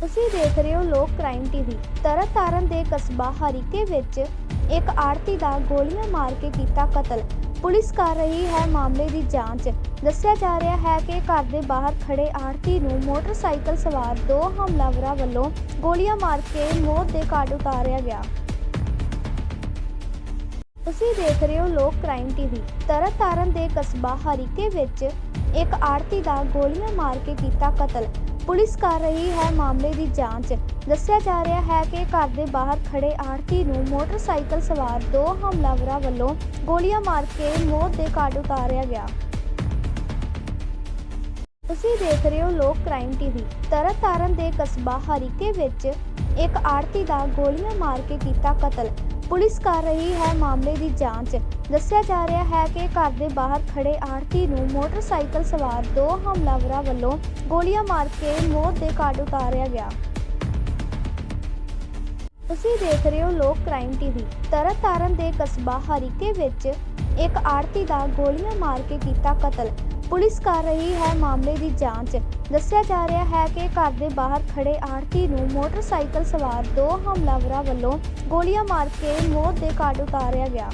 ਤੁਸੀਂ ਦੇਖ ਰਹੇ ਹੋ ਲੋਕ ਕ੍ਰਾਈਮ ਟੀਵੀ। ਤਰਨਤਾਰਨ ਦੇ ਕਸਬਾ ਹਰੀਕੇ ਵਿੱਚ ਇੱਕ ਆੜਤੀ ਦਾ ਗੋਲੀਆਂ ਮਾਰ ਕੇ ਕੀਤਾ ਕਤਲ। ਪੁਲਿਸ ਕਰ ਰਹੀ ਹੈ ਮਾਮਲੇ ਦੀ ਜਾਂਚ। ਦੱਸਿਆ ਜਾ ਰਿਹਾ ਹੈ ਕਿ ਘਰ ਦੇ ਬਾਹਰ ਖੜੇ ਆੜਤੀ ਨੂੰ ਮੋਟਰਸਾਈਕਲ ਸਵਾਰ ਦੋ ਹਮਲਾਵਰਾਂ ਵੱਲੋਂ ਗੋਲੀਆਂ ਮਾਰ ਕੇ ਮੌਤ ਦੇ ਘਾਟ ਉਤਾਰਿਆ ਗਿਆ। ਤੁਸੀਂ ਦੇਖ ਰਹੇ ਹੋ ਲੋਕ ਕ੍ਰਾਈਮ ਟੀਵੀ। ਤਰਨਤਾਰਨ ਦੇ ਕਸਬਾ ਹਰੀਕੇ ਵਿੱਚ ਇੱਕ ਆੜਤੀ ਦਾ ਗੋਲੀਆਂ ਮਾਰ ਕੇ ਕੀਤਾ ਕਤਲ। ਪੁਲਿਸ ਕਰ ਰਹੀ ਹੈ ਮਾਮਲੇ ਦੀ ਜਾਂਚ। ਦੱਸਿਆ ਜਾ ਰਿਹਾ ਹੈ ਕਿ ਘਰ ਦੇ ਬਾਹਰ ਖੜੇ ਆੜਤੀ ਨੂੰ ਮੋਟਰਸਾਈਕਲ ਸਵਾਰ ਦੋ ਹਮਲਾਵਰਾਂ ਵੱਲੋਂ ਗੋਲੀਆਂ ਮਾਰ ਕੇ ਮੌਤ ਦੇ ਘਾਟ ਉਤਾਰਿਆ ਗਿਆ। ਤੁਸੀਂ ਦੇਖ ਰਹੇ ਹੋ ਲੋਕ ਕ੍ਰਾਈਮ ਟੀਵੀ। ਤਰਨਤਾਰਨ ਦੇ ਕਸਬਾ ਹਰੀਕੇ ਵਿੱਚ ਇੱਕ ਆੜਤੀ ਦਾ ਗੋਲੀਆਂ ਮਾਰ ਕੇ ਕੀਤਾ ਕਤਲ। ਪੁਲਿਸ ਕਰ ਰਹੀ ਹੈ ਮਾਮਲੇ ਦੀ ਜਾਂਚ। ਦੱਸਿਆ ਜਾ ਰਿਹਾ ਹੈ ਕਿ ਘਰ ਦੇ ਬਾਹਰ ਖੜੇ ਆੜਤੀ ਨੂੰ ਮੋਟਰਸਾਈਕਲ ਸਵਾਰ ਦੋ ਹਮਲਾਵਰਾਂ ਵੱਲੋਂ ਗੋਲੀਆਂ ਮਾਰ ਕੇ ਮੌਤ ਦੇ ਘਾਟ ਉਤਾਰਿਆ ਗਿਆ। ਤੁਸੀਂ ਦੇਖ ਰਹੇ ਹੋ ਲੋਕ ਕ੍ਰਾਈਮ ਟੀਵੀ। ਤਰਨਤਾਰਨ ਦੇ ਕਸਬਾ ਹਰੀਕੇ ਵਿੱਚ ਇੱਕ ਆੜਤੀ ਦਾ ਗੋਲੀਆਂ ਮਾਰ ਕੇ ਕੀਤਾ ਕਤਲ। ਪੁਲਿਸ ਕਰ ਰਹੀ ਹੈ ਮਾਮਲੇ ਦੀ ਜਾਂਚ। ਦੱਸਿਆ ਜਾ ਰਿਹਾ ਹੈ ਕਿ ਘਰ ਦੇ ਬਾਹਰ ਖੜੇ ਆੜਤੀ ਨੂੰ ਮੋਟਰਸਾਈਕਲ ਸਵਾਰ ਦੋ ਹਮਲਾਵਰਾਂ ਵੱਲੋਂ ਗੋਲੀਆਂ ਮਾਰ ਕੇ ਮੌਤ ਦੇ ਘਾਟ ਉਤਾਰਿਆ ਨੂੰ ਮੋਟਰਸਾਈਕਲ ਸਵਾਰ ਦੋ ਹਮਲਾਵਰਾਂ ਵੱਲੋਂ ਗੋਲੀਆਂ ਮਾਰ ਕੇ ਮੌਤ ਦੇ ਘਾਟ ਉਤਾਰਿਆ ਗਿਆ।